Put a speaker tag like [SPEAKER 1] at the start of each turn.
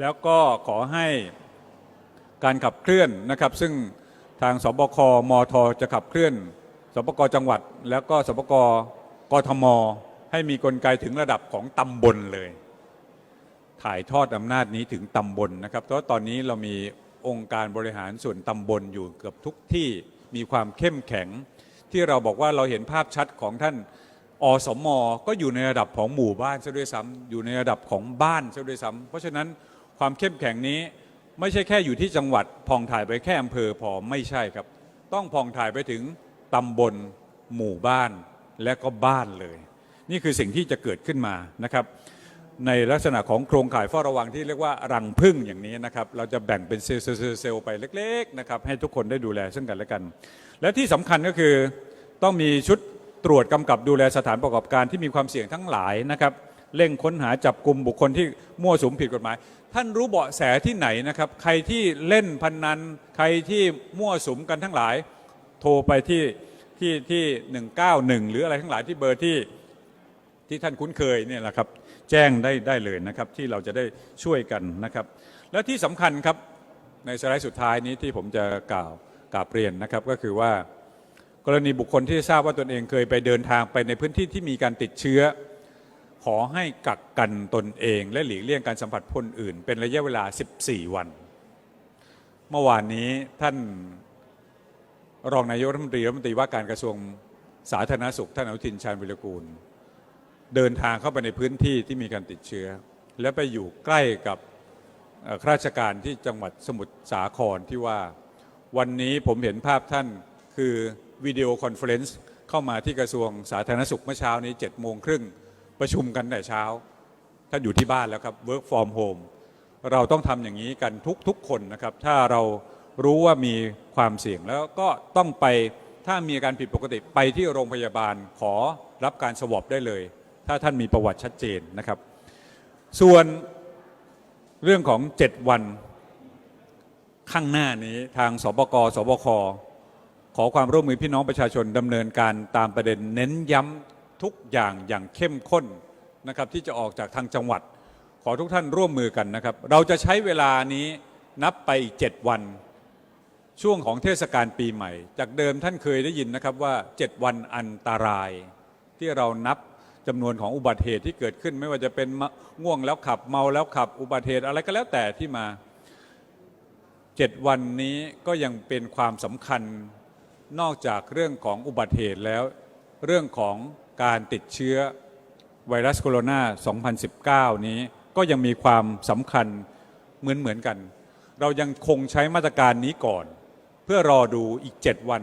[SPEAKER 1] แล้วก็ขอให้การขับเคลื่อนนะครับ ซึ่งทางสบคมทจะขับเคลื่อนสบกจังหวัด แล้วก็สบกกทม ให้มีกลไกถึงระดับของตำบลเลย ถ่ายทอดอำนาจนี้ถึงตำบลนะครับเพราะตอนนี้เรามีองค์การบริหารส่วนตำบลอยู่เกือบทุกที่มีความเข้มแข็ง ที่เราบอกว่าเราเห็นภาพชัดของท่านอสมก็อยู่ในระดับของหมู่บ้านซะด้วยซ้ำอยู่ในระดับของบ้านซะด้วยซ้ำเพราะฉะนั้น ความเข้มแข็งนี้ไม่ใช่แค่อยู่ที่จังหวัดพองถ่ายไปแค่อำเภอพอไม่ใช่ครับ ต้องพองถ่ายไปถึงตำบลหมู่บ้านและก็บ้านเลย นี่คือสิ่งที่จะเกิดขึ้นมานะครับ ในลักษณะของโครงข่ายเฝ้าระวังที่เรียกว่ารังพึ่งอย่างนี้นะครับ เราจะแบ่งเป็นเซลล์เซลล์ไปเล็กๆนะครับให้ทุกคนได้ดูแลซึ่งกันและกัน และที่สำคัญก็คือต้องมีชุดตรวจกำกับดูแลสถานประกอบการที่มีความเสี่ยงทั้งหลายนะครับ เร่งค้นหาจับกลุ่มบุคคลที่มั่วสุมผิดกฎหมาย ท่านรู้เบาะแสที่ไหนนะครับ ใครที่เล่นพนนัน ใครที่มั่วสุมกันทั้งหลาย โทรไปที่ที่ที่191หรืออะไรทั้งหลายที่เบอร์ที่ที่ท่านคุ้นเคยเนี่ยแหละครับ แจ้งได้ได้เลยนะครับ ที่เราจะได้ช่วยกันนะครับ และที่สำคัญครับในสไลด์สุดท้ายนี้ที่ผมจะกล่าวกราบเรียนนะครับก็คือว่ากรณีบุคคลที่ทราบว่าตนเองเคยไปเดินทางไปในพื้นที่ที่มีการติดเชื้อ ขอให้กักกันตนเอง และหลีกเลี่ยงการสัมผัสคนอื่น เป็นระยะเวลา 14 วัน เมื่อวานนี้ท่านรองนายกรัฐมนตรีรัฐมนตรีว่าการกระทรวงสาธารณสุขท่านอนุทินชาญวิรกูล เดินทางเข้าไปในพื้นที่ที่มีการติดเชื้อ และไปอยู่ใกล้กับข้าราชการที่จังหวัดสมุทรสาครที่ว่าวันนี้ผมเห็นภาพท่านคือวิดีโอคอนเฟอเรนซ์เข้ามาที่กระทรวงสาธารณสุขเมื่อเช้านี้7จ็ดโมงครึ่ง ประชุมกันแต่เช้าท่านอยู่ที่บ้านแล้วครับ work from home เราต้องทำอย่างนี้กันทุกทุกคนนะครับ ถ้าเรารู้ว่ามีความเสี่ยงแล้วก็ต้องไปถ้ามีอาการผิดปกติไปที่โรงพยาบาลขอรับการสวอปได้เลย ถ้าท่านมีประวัติชัดเจนนะครับ ส่วนเรื่องของ 7 วันข้างหน้านี้ทางสบกสบคขอความร่วมมือพี่น้องประชาชนดำเนินการตามประเด็นเน้นย้ำ ทุกอย่างอย่างเข้มข้นนะครับที่จะออกจากทางจังหวัด ขอทุกท่านร่วมมือกันนะครับ เราจะใช้เวลานี้นับไปอีก7วัน ช่วงของเทศกาลปีใหม่ จากเดิมท่านเคยได้ยินนะครับว่า 7 วันอันตราย ที่เรานับจำนวนของอุบัติเหตุที่เกิดขึ้น ไม่ว่าจะเป็นง่วงแล้วขับเมาแล้วขับอุบัติเหตุอะไรก็แล้วแต่ที่มา7วันนี้ก็ยังเป็นความสำคัญนอกจากเรื่องของอุบัติเหตุแล้ว เรื่องของ การติดเชื้อไวรัสโคโรนา 2019 นี้ก็ยังมีความสำคัญเหมือนเหมือนๆกัน เรายังคงใช้มาตรการนี้ก่อน เพื่อรอดูอีก 7 วัน